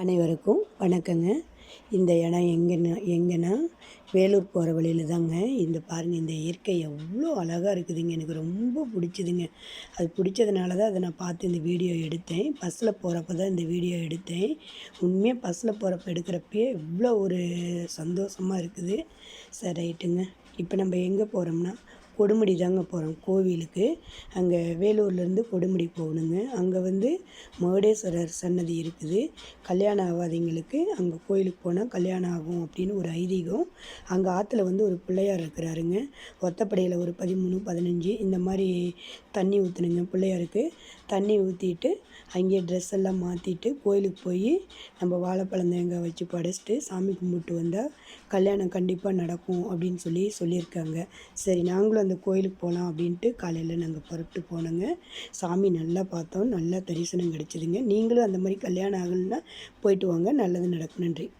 அனைவருக்கும் வணக்கங்க. இந்த இடம் எங்கன்னா எங்கன்னா வேலூர் போகிற வழியில் தாங்க இந்த பாருங்கள் இந்த இயற்கை எவ்வளோ அழகாக இருக்குதுங்க. எனக்கு ரொம்ப பிடிச்சிதுங்க. அது பிடிச்சதுனால தான் அதை நான் பார்த்து இந்த வீடியோ எடுத்தேன். பஸ்ஸில் போகிறப்ப தான் இந்த வீடியோ எடுத்தேன். உண்மையாக பஸ்ஸில் போகிறப்ப எடுக்கிறப்பயே இவ்வளோ ஒரு சந்தோஷமாக இருக்குது. சரி ரைட்டுங்க. இப்போ நம்ம எங்கே போகிறோம்னா கொடுமுடி தாங்க போகிறோம் கோவிலுக்கு. அங்கே வேலூர்லேருந்து கொடுமுடி போகணுங்க. அங்கே வந்து முருடேஸ்வரர் சன்னதி இருக்குது. கல்யாணம் ஆகாதவங்களுக்கு அங்கே கோயிலுக்கு போனால் கல்யாணம் ஆகும் அப்படின்னு ஒரு ஐதீகம். அங்கே ஆற்றுல வந்து ஒரு பிள்ளையார் இருக்கிறாருங்க. ஒத்தப்படையில் ஒரு பதிமூணு பதினஞ்சு இந்த மாதிரி தண்ணி ஊற்றணுங்க பிள்ளையாருக்கு. தண்ணி ஊற்றிட்டு அங்கேயே ட்ரெஸ் எல்லாம் மாற்றிட்டு கோயிலுக்கு போய் நம்ம வாழைப்பழம் தேங்காய் வச்சு படைச்சிட்டு சாமி கும்பிட்டு வந்தால் கல்யாணம் கண்டிப்பாக நடக்கும் அப்படின்னு சொல்லி சொல்லியிருக்காங்க. சரி நாங்களும் அந்த கோயிலுக்கு போகலாம் அப்படின்ட்டு காலையில் நாங்கள் புறப்பட்டு போனோங்க. சாமி நல்லா பார்த்தோம். நல்லா தரிசனம் கிடச்சிதுங்க. நீங்களும் அந்த மாதிரி கல்யாணம் ஆகலைன்னா போயிட்டு வாங்க. நல்லது நடக்கும். நன்றி.